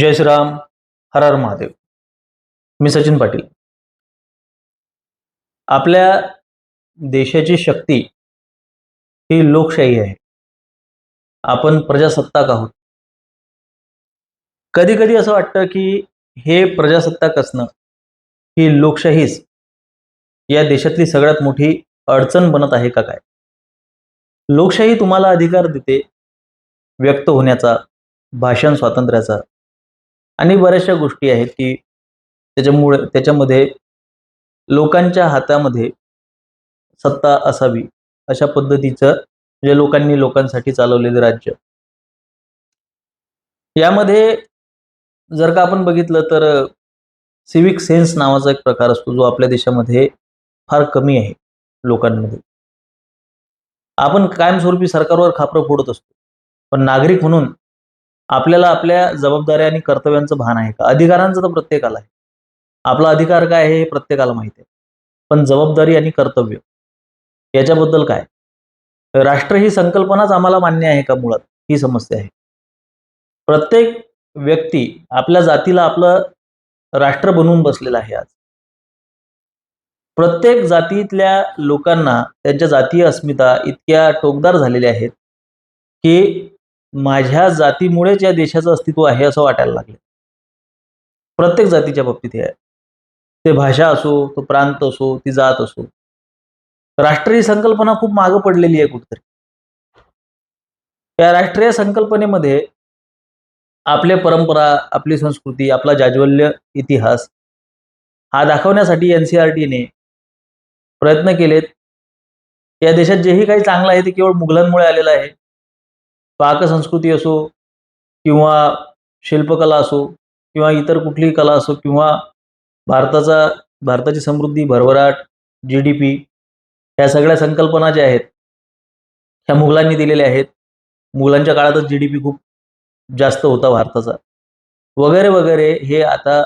जय श्रीराम हर हर महादेव. मी सचिन पाटील. आपल्या देशाची शक्ती ही लोकशाही आहे. आपण प्रजासत्ताक आहोत. कधी कधी असं वाटतं की हे प्रजासत्ताक असणं ही लोकशाहीच या देशातली सगळ्यात मोठी अडचण बनत आहे का काय? लोकशाही तुम्हाला अधिकार देते व्यक्त होण्याचा भाषण स्वातंत्र्याचा आणि बऱ्याचशा गोष्टी आहेत की त्याच्यामुळे त्याच्यामध्ये लोकांच्या हातामध्ये सत्ता असावी अशा पद्धतीचं म्हणजे लोकांनी लोकांसाठी चालवलेलं राज्य. यामध्ये जर का आपण बघितलं तर सिविक सेन्स नावाचा एक प्रकार असतो जो आपल्या देशामध्ये फार कमी आहे लोकांमध्ये. आपण कायमस्वरूपी सरकारवर खापरं फोडत असतो. पण नागरिक म्हणून आपल्याला आपल्या जबाबदाऱ्या आणि कर्तव्यांचं भान आहे का? अधिकारांचं तर प्रत्येकाला आहे. आपला अधिकार काय आहे हे प्रत्येकाला माहिती आहे. पण जबाबदारी आणि कर्तव्य याच्याबद्दल काय? राष्ट्र ही संकल्पनाच आम्हाला मान्य आहे का मुळात? ही समस्या आहे. प्रत्येक व्यक्ती आपल्या जातीला आपलं राष्ट्र बनवून बसलेला आहे आज. प्रत्येक जातीतल्या लोकांना त्यांच्या जातीय अस्मिता इतक्या टोकदार झालेल्या आहेत की माझ्या जातीमुळेच या देशाचं अस्तित्व आहे असं वाटायला लागलं. प्रत्येक जातीच्या बाबतीत हे आहे. ते भाषा असो तो प्रांत असो ती जात असो. राष्ट्रीय संकल्पना खूप मागं पडलेली आहे कुठेतरी. या राष्ट्रीय संकल्पनेमध्ये आपले परंपरा आपली संस्कृती आपला जाज्वल्य इतिहास हा दाखवण्यासाठी एन सी आर टीने प्रयत्न केलेत. या देशात जेही काही चांगलं आहे ते केवळ मुघलांमुळे आलेलं आहे. पाकसंस्कृती असो किंवा शिल्पकला असो किंवा इतर कुठलीही कला असो किंवा भारताचा भारताची समृद्धी भरभराट जी डी पी ह्या सगळ्या संकल्पना ज्या आहेत ह्या मुघलांनी दिलेल्या आहेत. मुघलांच्या काळातच जी डी पी खूप जास्त होता भारताचा. वगैरे वगैरे हे आता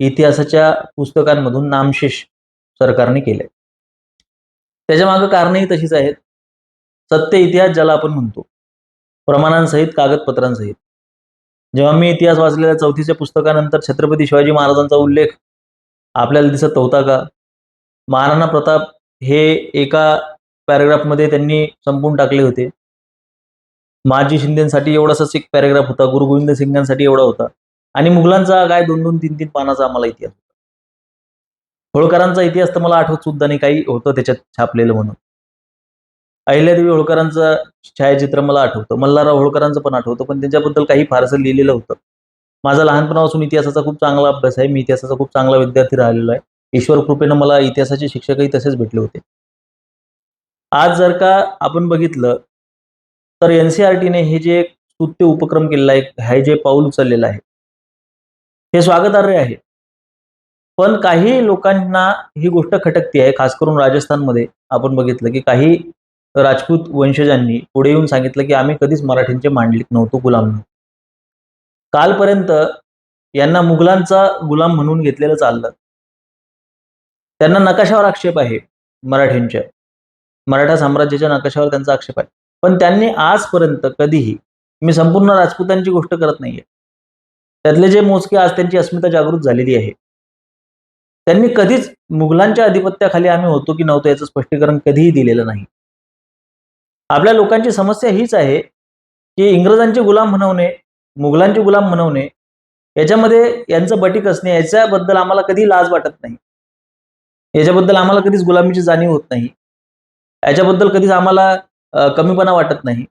इतिहासाच्या पुस्तकांमधून नामशेष सरकारने केले त्याच्या मागं कारणंही तशीच आहेत. सत्य इतिहास ज्याला आपण म्हणतो. प्रमाणांसहित कागदपत्रांसहित. जेव्हा मी इतिहास वाचलेल्या चौथीच्या पुस्तकानंतर छत्रपती शिवाजी महाराजांचा उल्लेख आपल्याला दिसत होता का? महाराणा प्रताप हे एका पॅराग्राफमध्ये त्यांनी संपून टाकले होते. माजी शिंदेसाठी एवढासाच एक पॅराग्राफ होता गुरु गोविंद सिंगांसाठी एवढा होता. आणि मुघलांचा काय दोन दोन तीन तीन पानाचा आम्हाला इतिहास होता. होळकरांचा इतिहास तर मला आठवत सुद्धा नाही काही होतं त्याच्यात छापलेलं म्हणून. अहिल्यादेवी होळकरांचं छायाचित्र मला आठवतं. मल्हारराव होळकरांचं पण आठवतं पण त्यांच्याबद्दल काही फारसं लिहिलेलं होतं. माझा लहानपणापासून इतिहासाचा खूप चांगला अभ्यास आहे. मी इतिहासाचा खूप चांगला विद्यार्थी राहिलेलो आहे. ईश्वर कृपेनं मला इतिहासाचे शिक्षकही तसेच भेटले होते. आज जर का आपण बघितलं तर एन सी आर टीने हे जे स्तुत्य उपक्रम केलेला आहे हे जे पाऊल उचललेलं आहे हे स्वागतार्ह आहे. पण काही लोकांना ही गोष्ट खटकती आहे खास करून राजस्थानमध्ये आपण बघितलं की काही राजपूत वंशजांनी पुढे येऊन सांगितलं की आम्ही कधीच मराठींचे मांडलिक नव्हतो गुलाम नव्हतो कालपर्यंत यांना मुघलांचा गुलाम म्हणून घेतलेलं चाललं. त्यांना नकाशावर आक्षेप आहे मराठींच्या. मराठा साम्राज्याच्या नकाशावर त्यांचा आक्षेप आहे. पण त्यांनी आजपर्यंत कधीही मी संपूर्ण राजपूतांची गोष्ट करत नाहीये. त्यातले जे मोजके आज त्यांची अस्मिता जागृत झालेली आहे. त्यांनी कधीच मुघलांच्या अधिपत्याखाली आम्ही होतो की नव्हतो याचं स्पष्टीकरण कधीही दिलेलं नाही. आपल्या लोकांची समस्या हीच आहे की इंग्रजांचे गुलाम म्हणवणे मुघलांचे गुलाम म्हणवणे याच्यामध्ये यांचं बटीक असणे याच्याबद्दल आम्हाला कधी लाज वाटत नाही. याच्याबद्दल आम्हाला कधीच गुलामीची जाणीव होत नाही. याच्याबद्दल कधीच आम्हाला कमीपणा वाटत नाही.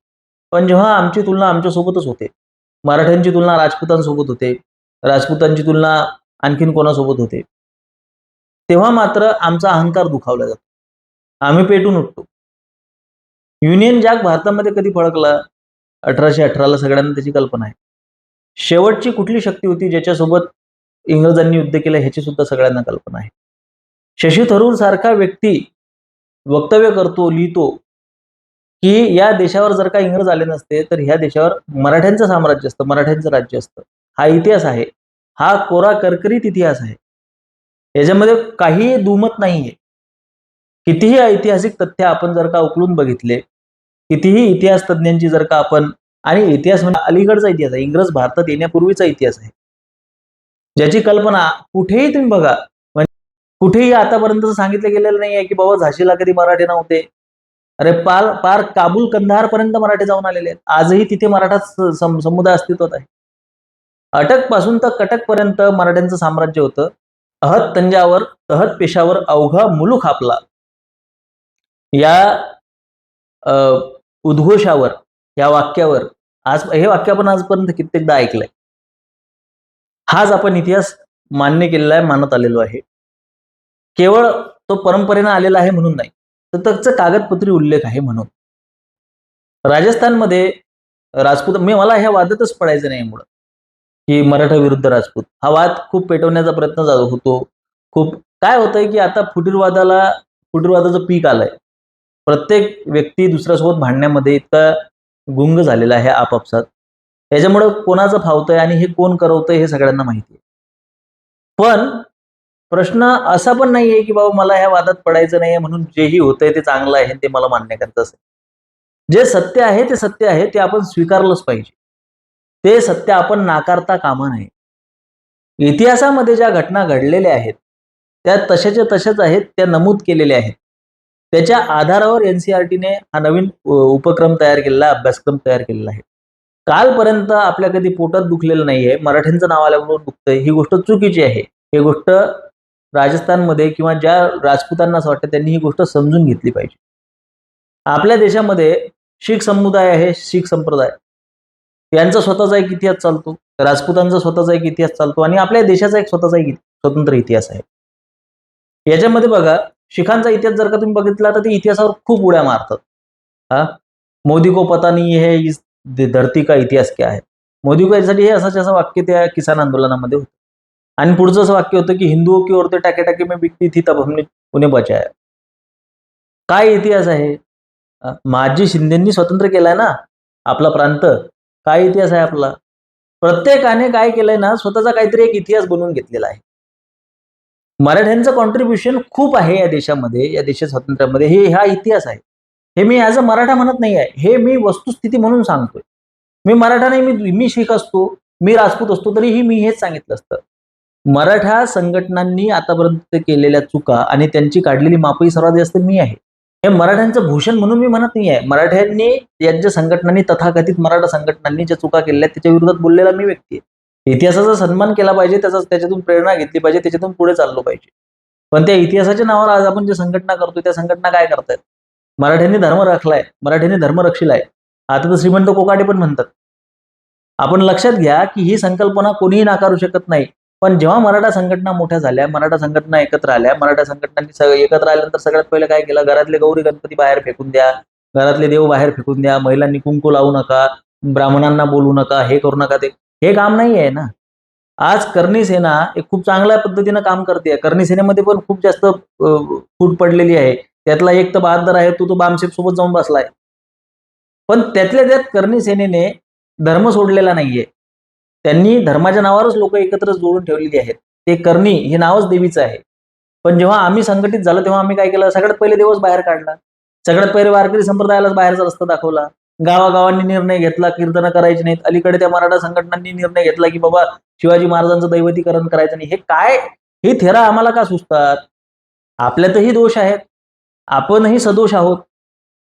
पण जेव्हा आमची तुलना आमच्यासोबतच होते. मराठ्यांची तुलना राजपूतांसोबत होते. राजपूतांची तुलना आणखीन कोणासोबत होते? तेव्हा मात्र आमचा अहंकार दुखावला जातो. आम्ही पेटून उठतो. युनियन जॅक भारतामध्ये कधी फळकला अठराशे अठराला सगळ्यांना त्याची कल्पना आहे. शेवटची कुठली शक्ती होती ज्याच्यासोबत इंग्रजांनी युद्ध केलं ह्याची सुद्धा सगळ्यांना कल्पना आहे. शशी थरूर सारखा व्यक्ती वक्तव्य करतो लिहितो की या देशावर जर का इंग्रज आले नसते तर ह्या देशावर मराठ्यांचं साम्राज्य असतं मराठ्यांचं राज्य असतं. हा इतिहास आहे. हा कोरा करकरीत इतिहास आहे. याच्यामध्ये काही दुमत नाहीये. कितीही ऐतिहासिक तथ्य आपण जर का उकलून बघितले कितीही इतिहास तज्ज्ञांची जर का आपण आणि इतिहास म्हणजे अलीकडचा इतिहास आहे इंग्रज भारतात येण्यापूर्वीचा इतिहास आहे. ज्याची कल्पना कुठेही तुम्ही बघा म्हणजे कुठेही आतापर्यंत सांगितलं गेलेलं नाही आहे की बाबा झाशीला कधी मराठे नव्हते. अरे पार पार काबूल कंधार पर्यंत मराठे जाऊन आलेले आहेत. आजही तिथे मराठा सम- समुदाय अस्तित्वात आहे. अटकपासून तर कटक पर्यंत मराठ्यांचं साम्राज्य होतं. अहत तंजावर तहत पेशावर अवघा मुलूक आपला. या उद्घोषावर या वाक्यावर आज हे वाक्य आपण आजपर्यंत कित्येकदा ऐकलंय. हाच आपण इतिहास मान्य केलेला आहे मानत आलेलो आहे. केवळ तो परंपरेनं आलेला आहे म्हणून नाही तर त्याचा कागदपत्री उल्लेख आहे म्हणून. राजस्थानमध्ये राजपूत मी मला ह्या वादातच पडायचं नाही मुळं की मराठा विरुद्ध राजपूत. हा वाद खूप पेटवण्याचा प्रयत्न होतो. खूप काय होतंय की आता फुटीरवादाला फुटीरवादाचं पीक आलंय. प्रत्येक व्यक्ती दुसऱ्यासोबत भांडण्यामध्ये इतका गुंग झालेला आहे आपापसात. त्याच्यामुळं कोणाचं फावतंय आणि हे कोण करवतंय हे सगळ्यांना माहिती आहे. पण प्रश्न असा पण नाहीये की बाबा मला ह्या वादात पडायचं नाहीये म्हणून जेही होतंय ते चांगलं आहे ते मला मान्य करायचं असेल जे सत्य आहे ते सत्य आहे ते आपण स्वीकारलंच पाहिजे. ते सत्य आपण नाकारता कामा नये. इतिहासामध्ये ज्या घटना घडलेल्या आहेत त्या तशाच्या तशाच आहेत त्या नमूद केलेल्या आहेत. त्याच्या आधारावर एनसीआरटीने हा नवीन उपक्रम तयार केलेला अभ्यासक्रम तयार केलेला आहे. कालपर्यंत आपल्या कधी पोटात दुखलेलं नाहीये मराठ्यांचं नाव आल्याबरोबर दुखतंय ही गोष्ट चुकीची आहे. ही गोष्ट राजस्थानमध्ये किंवा ज्या राजपूतांना असं वाटतं त्यांनी ही गोष्ट समजून घेतली पाहिजे. आपल्या देशामध्ये शीख समुदाय आहे शीख संप्रदाय. यांचा स्वतःचा एक इतिहास चालतो राजपूतांचा स्वतःचा एक इतिहास चालतो आणि आपल्या देशाचा एक स्वतःचा एक स्वतंत्र इतिहास आहे. याच्यामध्ये बघा शिखांचा इतिहास जर का तुम्ही बघितला तर ते इतिहासावर खूप उड्या मारतात. हा? मोदी को पता नाही है इस धरती का इतिहास क्या आहे मोदी को यासाठी हे असं असं वाक्य त्या किसान आंदोलनामध्ये होतं. आणि पुढचं असं वाक्य होतं की हिंदुओं की ओरते टाके टाके मी बिकती थी तब हमने उन्हें बचाया. काय इतिहास आहे? माजी शिंदेंनी स्वतंत्र केलाय ना आपला प्रांत. काय इतिहास आहे आपला? प्रत्येकाने काय केलंय ना स्वतःचा काहीतरी एक इतिहास बनवून घेतलेला आहे. मराठ्यांचं कॉन्ट्रीब्युशन खूप आहे या देशामध्ये या देशा स्वातंत्र्यामध्ये. हे हा इतिहास आहे. हे मी ॲज अ मराठा म्हणत नाही आहे. हे मी वस्तुस्थिती म्हणून सांगतोय. मी मराठा नाही मी मी शीख असतो मी राजपूत असतो तरीही मी हेच सांगितलं असतं. मराठा संघटनांनी आतापर्यंत केलेल्या चुका आणि त्यांची काढलेली मापही सर्वात जास्त मी आहे. हे मराठ्यांचं भूषण म्हणून मी म्हणत नाही आहे. मराठ्यांनी या ज्या संघटनांनी तथाकथित मराठा संघटनांनी ज्या चुका केलेल्या आहेत त्याच्या विरोधात बोललेला मी व्यक्ती आहे. इतिहासाचा सन्मान केला पाहिजे त्याचा त्याच्यातून प्रेरणा घेतली पाहिजे त्याच्यातून पुढे चाललो पाहिजे. पण त्या इतिहासाच्या नावावर आज आपण जे संघटना करतोय त्या संघटना काय करतायत? मराठ्यांनी धर्म राखलाय मराठ्यांनी धर्म रक्षिलाय. आता तर श्रीमंत कोकाटे पण म्हणतात. आपण लक्षात घ्या की ही संकल्पना कोणीही नाकारू शकत नाही. पण जेव्हा मराठा संघटना मोठ्या झाल्या मराठा संघटना एकत्र आल्या मराठा संघटनांनी सगळं एकत्र आल्यानंतर सगळ्यात पहिलं काय केलं? घरातले गौरी गणपती बाहेर फेकून द्या. घरातले देव बाहेर फेकून द्या. महिलांनी कुंकू लावू नका. ब्राह्मणांना बोलू नका. हे करू नका ते. हे काम नाही आहे ना. आज करणी सेना एक खूप चांगल्या पद्धतीनं काम करते. करणी सेनेमध्ये पण खूप जास्त फूट पडलेली आहे. त्यातला एक तर बहादर आहे तो तो बामसेप सोबत जाऊन बसलाय. पण त्यातल्या त्यात करणी सेनेने धर्म सोडलेला नाहीये. त्यांनी धर्माच्या नावावरच लोक एकत्र जोडून ठेवलेली आहेत. ते करणी हे नावच देवीचं आहे. पण जेव्हा आम्ही संघटित झालो तेव्हा आम्ही काय केलं? सगळ्यात पहिले देवच बाहेर काढला. सगळ्यात पहिले वारकरी संप्रदायालाच बाहेरचा रस्ता दाखवला. गावागावांनी निर्णय घेतला कीर्तन करायची नाहीत. अलीकडे त्या मराठा संघटनांनी निर्णय घेतला की बाबा शिवाजी महाराजांचं दैवतीकरण करायचं नाही. हे काय? हे थेरा आम्हाला का सुचतात? आपल्यातही दोष आहेत. आपणही सदोष आहोत.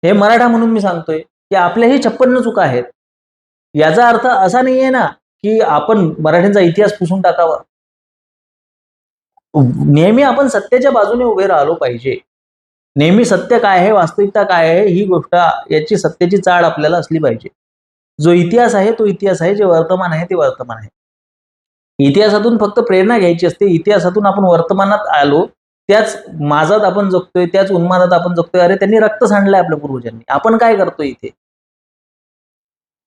हे मराठा म्हणून मी सांगतोय की आपल्याही छप्पन्न चुका आहेत. याचा अर्थ असा नाहीये ना की आपण मराठ्यांचा इतिहास पुसून टाकावा. नेहमी आपण सत्याच्या बाजूने उभे राहिलो पाहिजे. नेहमी सत्य काय आहे वास्तविकता काय आहे ही गोष्ट याची सत्याची चाळ आपल्याला असली पाहिजे. जो इतिहास आहे तो इतिहास आहे जे वर्तमान आहे ते वर्तमान आहे. इतिहासातून फक्त प्रेरणा घ्यायची असते इतिहासातून आपण वर्तमानात आलो त्याच माझात आपण जगतोय त्याच उन्मादात आपण जगतोय अरे त्यांनी रक्त सांडलंय आपल्या पूर्वजांनी. आपण काय करतोय इथे?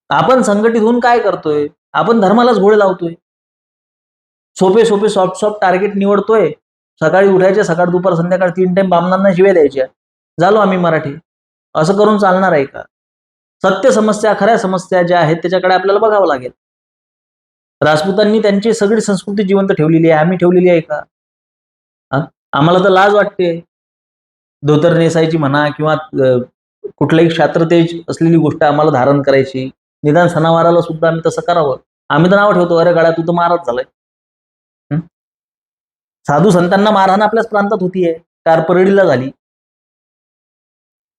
आपण संघटित होऊन काय करतोय? आपण धर्मालाच घोळ लावतोय. सोपे सोपे सॉफ्ट सॉफ्ट टार्गेट निवडतोय सकाळी उठायचे सकाळ दुपार संध्याकाळ तीन टाइम बामणांना शिवे द्यायच्या झालो आम्ही मराठी. असं करून चालणार आहे का? सत्य समस्या खऱ्या समस्या ज्या आहेत त्याच्याकडे आपल्याला बघावं लागेल. राजपूतांनी त्यांची सगळी संस्कृती जिवंत ठेवलेली आहे. आम्ही ठेवलेली आहे का? आम्हाला तर लाज वाटते. धोतर नेसायची म्हणा किंवा कुठलंही क्षात्रतेज असलेली गोष्ट आम्हाला धारण करायची. निदान सणावाराला सुद्धा आम्ही तसं करावं. आम्ही तर नाव ठेवतो. अरे गाड्या तू तर महाराज झालाय. साधू संतांना मारहाण आपल्याच प्रांतात होतीये कारपरडीला झाली.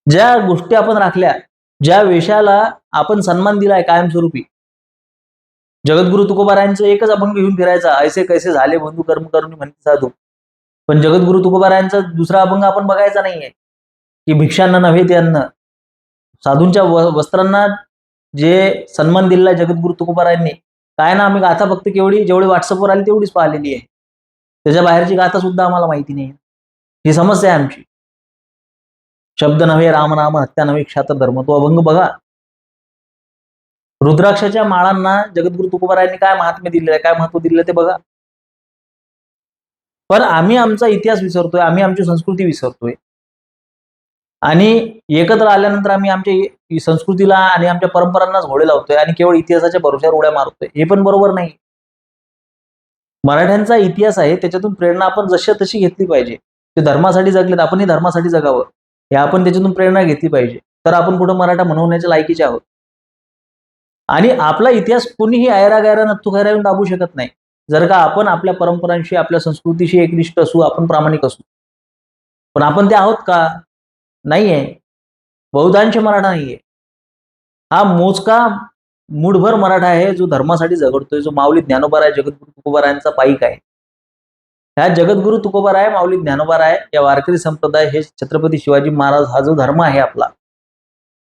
ज्या गोष्टी आपण राखल्या ज्या वेशाला आपण सन्मान दिलाय कायमस्वरूपी जगद्गुरु तुकोबारायांचं एकच अभंग घेऊन फिरायचा ऐसे कैसे झाले बंधू कर्म करून म्हणते साधू. पण जगद्गुरु तुकोबारायांचा दुसरा अभंग आपण बघायचा नाहीये की भिक्षांना नव्हे ते अन्न. साधूंच्या व- वस्त्रांना जे सन्मान दिलेला जगद्गुरु तुकोबारायांनी काय ना आम्ही गाथा फक्त केवढी जेवढी व्हॉट्सअपवर आली तेवढीच पाहिलेली आहे. त्याच्या बाहेरची गाथा सुद्धा आम्हाला माहिती नाही. ही समस्या आहे आमची. शब्द नव्हे राम नाम हत्या नव्हे क्षात्र धर्म तो अभंग बघा. रुद्राक्षाच्या माळांना जगद्गुरु तुकोबारायांनी काय महात्म्य दिलेलं आहे काय महत्त्व दिलेलं ते बघा. पण आम्ही आमचा इतिहास विसरतोय आम्ही आमची संस्कृती विसरतोय. आणि एकत्र आल्यानंतर आम्ही आमच्या संस्कृतीला आणि आमच्या परंपरांनाच घोडे लावतोय आणि केवळ इतिहासाच्या भरोश्यावर उड्या मारतोय. हे पण बरोबर नाही. मराठ्यांचा इतिहास आहे त्याच्यातून प्रेरणा आपण जशी तशी घेतली पाहिजे. ते धर्मासाठी जगलेत आपणही धर्मासाठी जगावं. हे आपण त्याच्यातून प्रेरणा घेतली पाहिजे. तर आपण कुठं मराठा म्हणवण्याच्या लायकीचे आहोत. आणि आपला इतिहास कोणीही आयरा गायरा नत्तू खायरा येऊन दाबू शकत नाही. जर का आपण आपल्या परंपरांशी आपल्या संस्कृतीशी एकनिष्ठ असू आपण प्रामाणिक असू. पण आपण ते आहोत का? नाहीये. बहुतांश मराठा नाहीये. हा मोजका मूठभर मराठा आहे जो धर्मासाठी झगडतोय जो माऊली ज्ञानोबाराय जगद्गुरु तुकोबारायांचा पाईक आहे. ह्या जगद्गुरु तुकोबाराय माऊली ज्ञानोबाराय या वारकरी संप्रदाय हे छत्रपती शिवाजी महाराज हा जो धर्म आहे आपला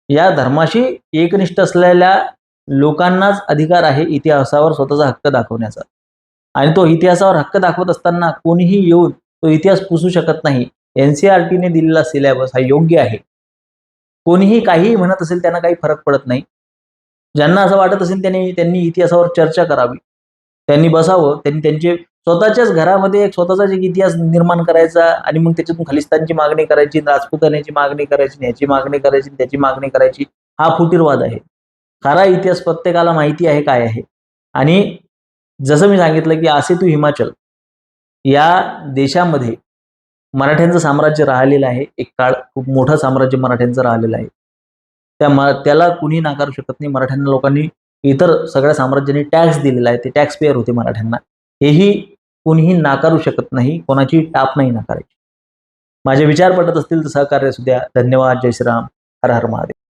या धर्माशी एकनिष्ठ असलेल्या लोकांनाच अधिकार आहे इतिहासावर स्वतःचा हक्क दाखवण्याचा. आणि तो इतिहासावर हक्क दाखवत असताना कोणीही येऊन तो इतिहास पुसू शकत नाही. एनसीआरटीने दिलेला सिलेबस हा योग्य आहे. कोणीही काहीही म्हणत असेल त्यांना काही फरक पडत नाही. ज्यांना असं वाटत असेल त्यांनी त्यांनी इतिहासावर चर्चा करावी. त्यांनी बसावं त्यांनी त्यांचे स्वतःच्याच घरामध्ये एक स्वतःचाच एक इतिहास निर्माण करायचा आणि मग त्याच्यातून खलिस्तानची मागणी करायची राजपुतान्याची मागणी करायची याची मागणी करायची त्याची मागणी करायची. हा फुटीरवाद आहे. खरा इतिहास प्रत्येकाला माहिती आहे काय आहे. आणि जसं मी सांगितलं की असे तू हिमाचल या देशामध्ये मराठ्यांचं साम्राज्य राहिलेलं आहे. एक काळ खूप मोठं साम्राज्य मराठ्यांचं राहिलेलं आहे. त्या म त्याला कुणी नाकारू शकत नाही. मराठ्यांना लोकांनी इतर सगळ्या साम्राज्यांनी टॅक्स दिलेला आहे. ते टॅक्स पेअर होते मराठ्यांना. हेही कुणीही नाकारू शकत नाही. कोणाची टाप नाही नाकारायची. माझे विचार पटत असतील तर सहकार्य असू द्या. धन्यवाद. जय श्रीराम. हर हर महादेव.